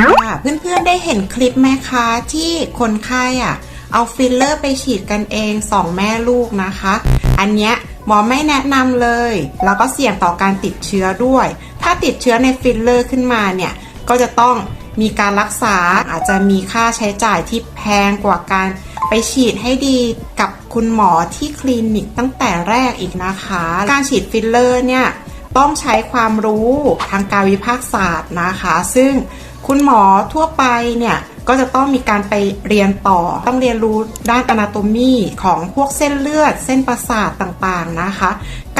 ค่ะเพื่อนๆได้เห็นคลิปไหมคะที่คนไข้อะเอาฟิลเลอร์ไปฉีดกันเองสองแม่ลูกนะคะ อันเนี้ยหมอไม่แนะนำเลย แล้วก็เสี่ยงต่อการติดเชื้อด้วย ถ้าติดเชื้อในฟิลเลอร์ขึ้นมาเนี่ย ก็จะต้องมีการรักษาอาจจะมีค่าใช้จ่ายที่แพงกว่าการไปฉีดให้ดีกับคุณหมอที่คลินิกตั้งแต่แรกอีกนะคะ การฉีดฟิลเลอร์เนี่ยต้องใช้ความรู้ทางการวิภาคศาสตร์นะคะ ซึ่ง คุณหมอทั่วไปเนี่ยก็จะต้องมีการไปเรียนต่อ ต้องเรียนรู้ด้านอนาโตมีของพวกเส้นเลือด เส้นประสาทต่างๆนะคะ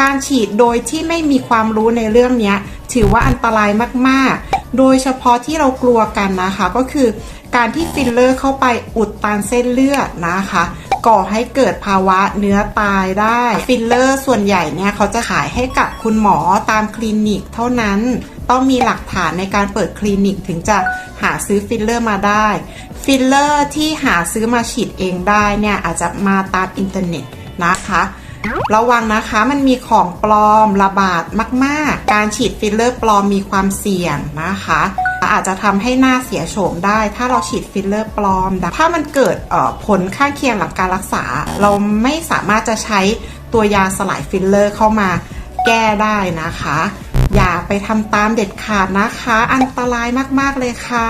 การฉีดโดยที่ไม่มีความรู้ในเรื่องนี้ถือว่าอันตรายมากๆ โดยเฉพาะที่เรากลัวกันนะคะ ก็คือการที่ฟิลเลอร์เข้าไปอุดตันเส้นเลือดนะคะ ก่อให้เกิดภาวะเนื้อตายได้ ฟิลเลอร์ส่วนใหญ่เนี่ยเขาจะขายให้กับคุณหมอตามคลินิกเท่านั้น ต้องมีหลักฐานในการเปิดคลินิกถึงจะหาซื้อฟิลเลอร์มาได้ ฟิลเลอร์ที่หาซื้อมาฉีดเองได้เนี่ยอาจจะมาตามอินเทอร์เน็ตนะคะระวังนะคะมันมีของปลอมระบาดมาก ๆ การฉีดฟิลเลอร์ปลอมมีความเสี่ยงนะคะ อาจจะทำให้หน้าเสียโฉมได้ ถ้าเราฉีดฟิลเลอร์ปลอม ถ้ามันเกิดผลข้างเคียงหลังการรักษา เราไม่สามารถจะใช้ตัวยาสลายฟิลเลอร์เข้ามาแก้ได้นะคะ อย่าไปทำตามเด็ดขาดนะคะ อันตรายมากๆเลยค่ะ